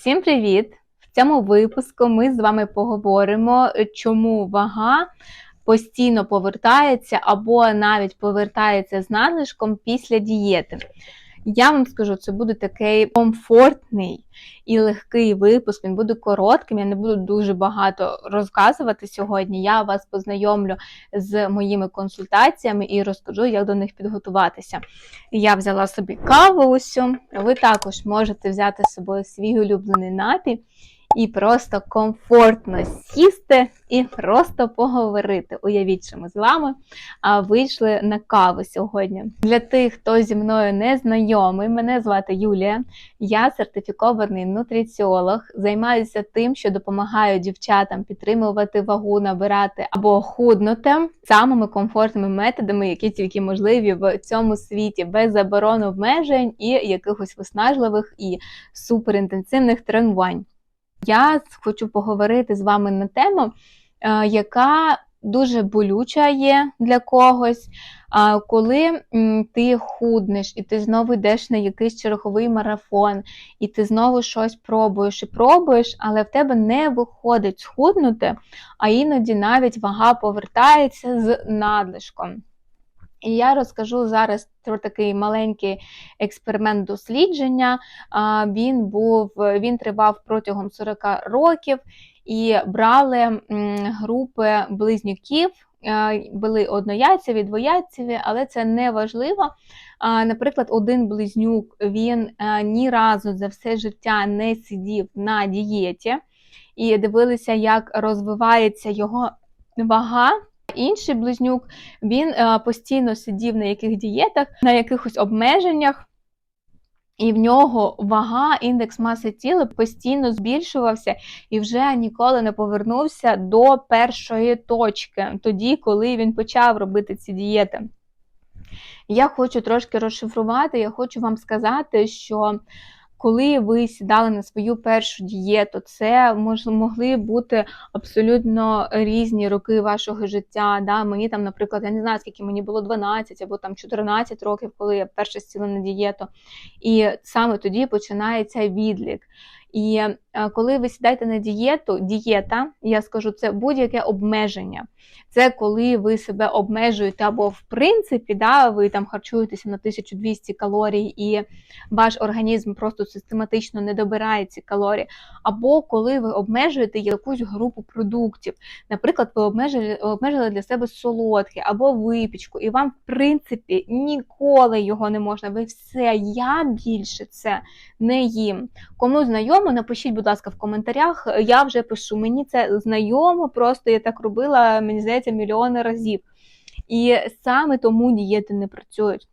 Всім привіт! В цьому випуску ми з вами поговоримо, чому вага постійно повертається або навіть повертається з надлишком після дієти. Я вам скажу, це буде такий комфортний і легкий випуск. Він буде коротким. Я не буду дуже багато розказувати сьогодні. Я вас познайомлю з моїми консультаціями і розкажу, як до них підготуватися. Я взяла собі каву усю. Ви також можете взяти з собою свій улюблений напій і просто комфортно сісти і просто поговорити. Уявіть, що ми з вами а, вийшли на каву сьогодні. Для тих, хто зі мною не знайомий, мене звати Юлія, я сертифікований нутриціолог, займаюся тим, що допомагаю дівчатам підтримувати вагу, набирати або худнути самими комфортними методами, які тільки можливі в цьому світі, без заборон обмежень і якихось виснажливих і суперінтенсивних тренувань. Я хочу поговорити з вами на тему, е, яка дуже болюча є для когось. Коли ти худнеш, і ти знову йдеш на якийсь черговий марафон, і ти знову щось пробуєш і пробуєш, але в тебе не виходить схуднути, а іноді навіть вага повертається з надлишком. І я розкажу зараз про такий маленький експеримент дослідження. Він був, він тривав протягом 40 років і брали групи близнюків. Були однояйцеві, двояйцеві, але це не важливо. Наприклад, один близнюк він ні разу за все життя не сидів на дієті і дивилися, як розвивається його вага. Інший близнюк він е, постійно сидів на яких дієтах, на якихось обмеженнях. І в нього вага, індекс маси тіла постійно збільшувався і вже ніколи не повернувся до першої точки, тоді, коли він почав робити ці дієти. Я хочу трошки розшифрувати, я хочу вам сказати, що коли ви сідали на свою першу дієту, це мож, могли бути абсолютно різні роки вашого життя. Да? Мені там, наприклад, я не знаю, скільки мені було 12 або там 14 років, коли я перша сіла на дієту. І саме тоді починається відлік. І е, коли ви сідаєте на дієту, дієта, я скажу, це будь-яке обмеження. Це коли ви себе обмежуєте, або в принципі, да, ви там харчуєтеся на 1200 калорій, і ваш організм просто систематично не добирає ці калорії, або коли ви обмежуєте якусь групу продуктів. Наприклад, ви обмежили, обмежили для себе солодке або випічку, і вам, в принципі, ніколи його не можна. Ви все, я більше це не їм. Кому знайомо, напишіть, будь ласка, в коментарях. Я вже пишу, мені це знайомо, просто я так робила, мені здається, мільйони разів. І саме тому дієти не працюють.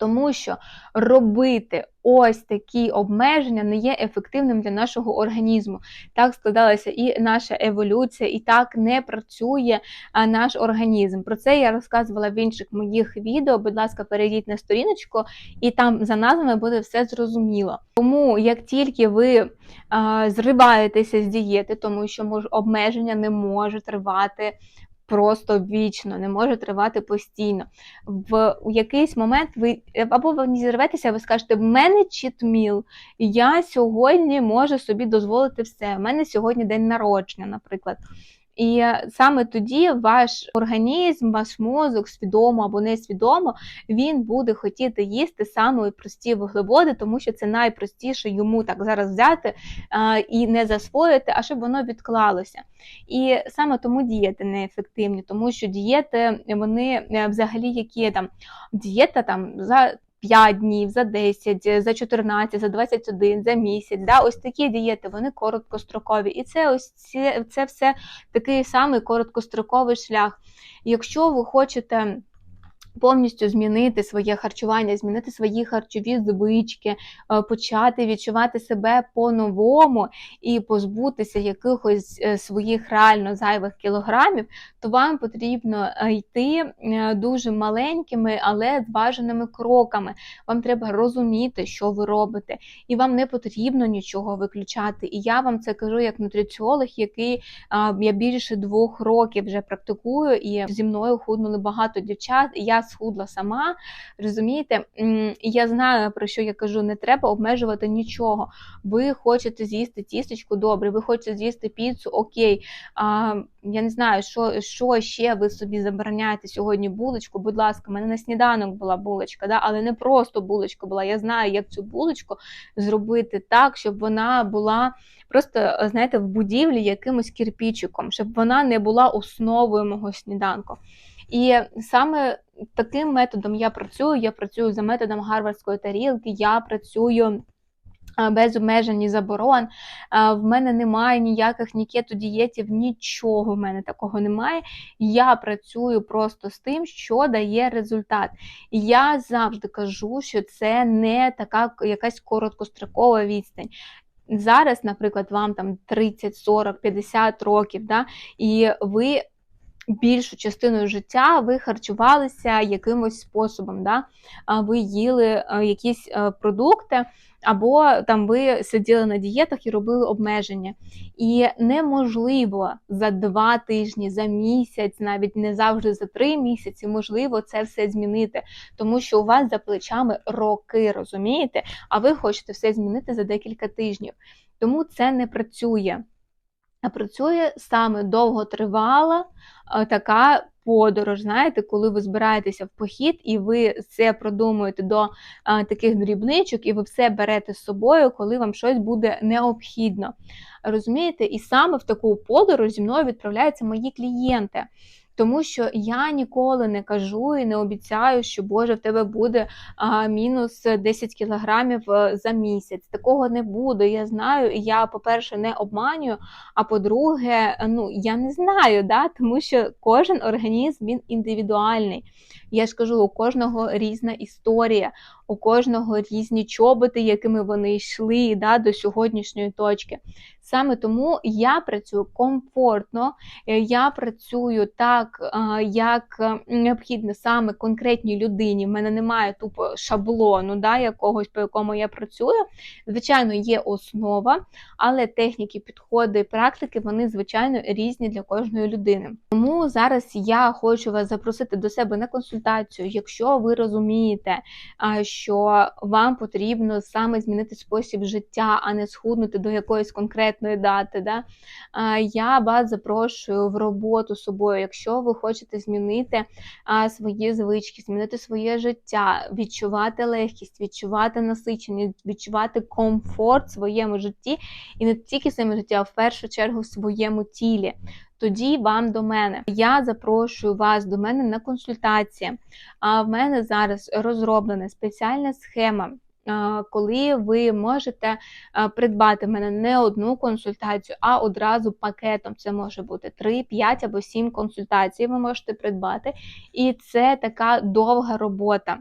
Тому що робити ось такі обмеження не є ефективним для нашого організму. Так складалася і наша еволюція, і так не працює наш організм. Про це я розказувала в інших моїх відео. Будь ласка, перейдіть на сторіночку, і там за назвами буде все зрозуміло. Тому як тільки ви а, зриваєтеся з дієти, тому що мож, обмеження не може тривати просто вічно, не може тривати постійно. В якийсь момент ви або ви зірветеся, ви скажете, в мене чітміл, я сьогодні можу собі дозволити все. У мене сьогодні день народження, наприклад. І саме тоді ваш організм, ваш мозок, свідомо або несвідомо, він буде хотіти їсти саме прості вуглеводи, тому що це найпростіше йому так зараз взяти а, і не засвоїти, а щоб воно відклалося. І саме тому дієти неефективні, тому що дієти, вони е, взагалі які там дієта там за 5 днів, за 10, за 14, за 21, за місяць. Да? Ось такі дієти, вони короткострокові. І це ось це, це все такий самий короткостроковий шлях. Якщо ви хочете повністю змінити своє харчування, змінити свої харчові звички, е, почати відчувати себе по-новому і позбутися якихось е, своїх реально зайвих кілограмів, то вам потрібно е, йти дуже маленькими, але зваженими кроками. Вам треба розуміти, що ви робите, і вам не потрібно нічого виключати. І я вам це кажу як нутриціолог, який я більше двох років вже практикую, і зі мною худнули багато дівчат. і я схудла сама. Розумієте, я знаю, про що я кажу, не треба обмежувати нічого. Ви хочете з'їсти тістечку, добре, ви хочете з'їсти піцу, окей. А, Я не знаю, що що ще ви собі забороняєте сьогодні булочку. Будь ласка, в мене на сніданок була булочка, да? але не просто булочка була. Я знаю, як цю булочку зробити так, щоб вона була просто, знаєте, в будівлі якимось кірпічиком, щоб вона не була основою мого сніданку. І саме таким методом я працюю. Я працюю за методом гарвардської тарілки, я працюю. Без обмежень і заборон. В мене немає ніяких ні кетодієтів, нічого в мене такого немає. Я працюю просто з тим, що дає результат. І я завжди кажу, що це не така якась короткострокова відстань. Зараз, наприклад, вам там 30, 40, 50 років, да, і ви більшу частину життя ви харчувалися якимось способом, да? ви їли е, якісь е, продукти, або там ви сиділи на дієтах і робили обмеження. І неможливо за два тижні, за місяць, навіть не завжди за три місяці, можливо це все змінити, тому що у вас за плечами роки, розумієте? А ви хочете все змінити за декілька тижнів. Тому це не працює. Працює саме довготривала така подорож. Знаєте, коли ви збираєтеся в похід, і ви це продумуєте до таких дрібничок, і ви все берете з собою, коли вам щось буде необхідно. Розумієте? І саме в таку подорож зі мною відправляються мої клієнти. Тому що я ніколи не кажу і не обіцяю, що Боже, в тебе буде а, мінус 10 кілограмів е, за місяць. Такого не буде. Я знаю, і я, по-перше, не обманюю. А по-друге, ну я не знаю, да? тому що кожен організм він індивідуальний. Я ж кажу, у кожного різна історія, у кожного різні чоботи, якими вони йшли да, до сьогоднішньої точки. Саме тому я працюю комфортно, е, я працюю так, е, як необхідно саме конкретній людині. В мене немає тупо шаблону, да, якогось, по якому я працюю. Звичайно, є основа, але техніки, підходи, практики, вони, звичайно, різні для кожної людини. Тому зараз я хочу вас запросити до себе на консультацію, якщо ви розумієте, що вам потрібно саме змінити спосіб життя, а не схуднути до якоїсь конкретної дати. Да? Я вас запрошую в роботу з собою, якщо ви хочете змінити свої звички, змінити своє життя, відчувати легкість, відчувати насиченість, відчувати комфорт в своєму житті і не тільки в своєму житті, а в першу чергу в своєму тілі тоді вам до мене. Я запрошую вас до мене на консультації. А в мене зараз розроблена спеціальна схема. Коли ви можете придбати мене не одну консультацію, а одразу пакетом. Це може бути 3, 5 або 7 консультацій, ви можете придбати. І це така довга робота.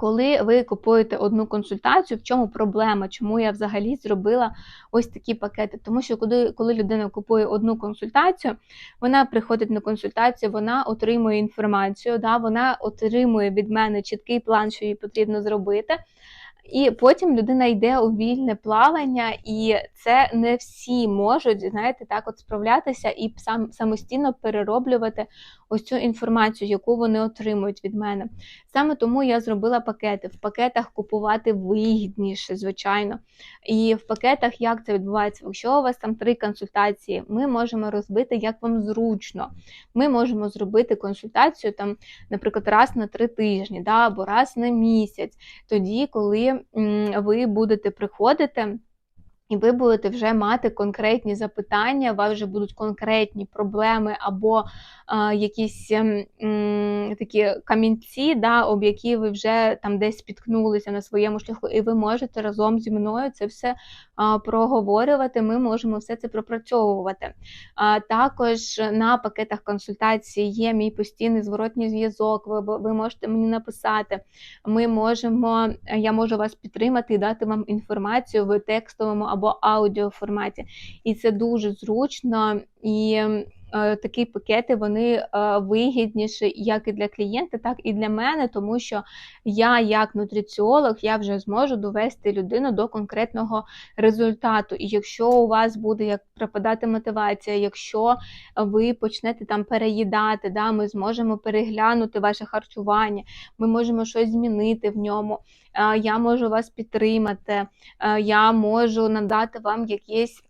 Коли ви купуєте одну консультацію, в чому проблема? Чому я взагалі зробила ось такі пакети? Тому що коли коли людина купує одну консультацію, вона приходить на консультацію, вона отримує інформацію, да, вона отримує від мене чіткий план, що їй потрібно зробити. І потім людина йде у вільне плавання, і це не всі можуть, знаєте, так от справлятися і сам самостійно перероблювати ось цю інформацію, яку вони отримують від мене. Саме тому я зробила пакети. В пакетах купувати вигідніше, звичайно. І в пакетах як це відбувається? Якщо у вас там три консультації, ми можемо розбити, як вам зручно. Ми можемо зробити консультацію, там, наприклад, раз на три тижні, да, або раз на місяць, тоді, коли ви будете приходити. І ви будете вже мати конкретні запитання, у вас вже будуть конкретні проблеми або а, якісь м, такі камінці, да, об які ви вже там десь спіткнулися на своєму шляху, і ви можете разом зі мною це все а, проговорювати. Ми можемо все це пропрацьовувати. А, Також на пакетах консультації є мій постійний зворотній зв'язок. Ви, ви можете мені написати. Ми можемо, я можу вас підтримати і дати вам інформацію в текстовому або аудіоформаті. І це дуже зручно і такі пакети вони е, вигідніші як і для клієнта, так і для мене, тому що я, як нутриціолог, я вже зможу довести людину до конкретного результату. І якщо у вас буде як пропадати мотивація, якщо ви почнете там переїдати, да, ми зможемо переглянути ваше харчування, ми можемо щось змінити в ньому. е, Я можу вас підтримати, е, я можу надати вам якісь.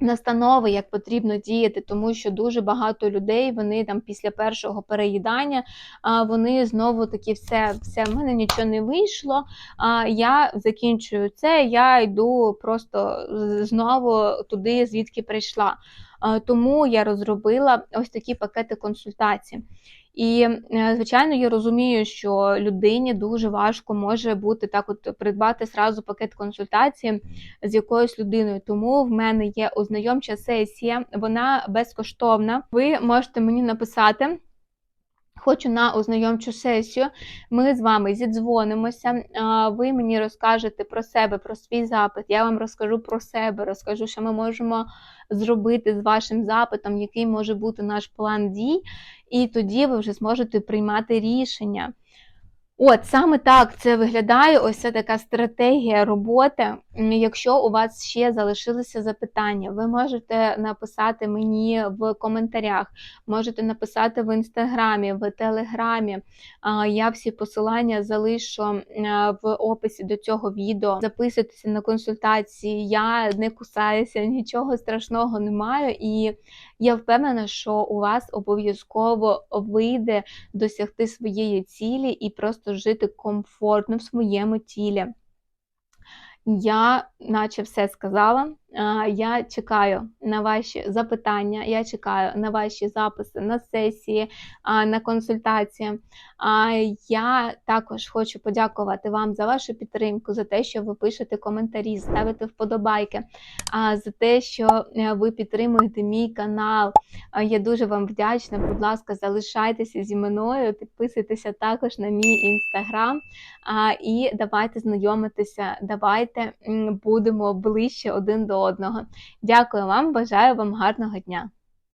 Настанови, як потрібно діяти, тому що дуже багато людей вони там після першого переїдання вони знову такі все, все, в мене нічого не вийшло. Я закінчую це, я йду просто знову туди, звідки прийшла. Тому я розробила ось такі пакети консультацій. І, е, звичайно, я розумію, що людині дуже важко може бути так, от придбати зразу пакет консультації з якоюсь людиною. Тому в мене є ознайомча сесія, вона безкоштовна. Ви можете мені написати. Хочу на ознайомчу сесію. Ми з вами зідзвонимося. Ви мені розкажете про себе, про свій запит. Я вам розкажу про себе, розкажу, що ми можемо зробити з вашим запитом, який може бути наш план дій, і тоді ви вже зможете приймати рішення. От саме так це виглядає. Ось це така стратегія роботи. Якщо у вас ще залишилися запитання, ви можете написати мені в коментарях, можете написати в інстаграмі, в телеграмі. Я всі посилання залишу в описі до цього відео. Записуйтеся на консультації. Я не кусаюся, нічого страшного немає. І я впевнена, що у вас обов'язково вийде досягти своєї цілі і просто жити комфортно в своєму тілі. Я, наче все сказала. А, Я чекаю на ваші запитання, я чекаю на ваші записи на сесії, на консультації. А, Я також хочу подякувати вам за вашу підтримку, за те, що ви пишете коментарі, ставите вподобайки, за те, що е, ви підтримуєте мій канал. Я дуже вам вдячна. Будь ласка, залишайтеся зі мною, підписуйтеся також на мій інстаграм. І давайте знайомитися, давайте будемо ближче один до одного. Дякую вам, бажаю вам гарного дня!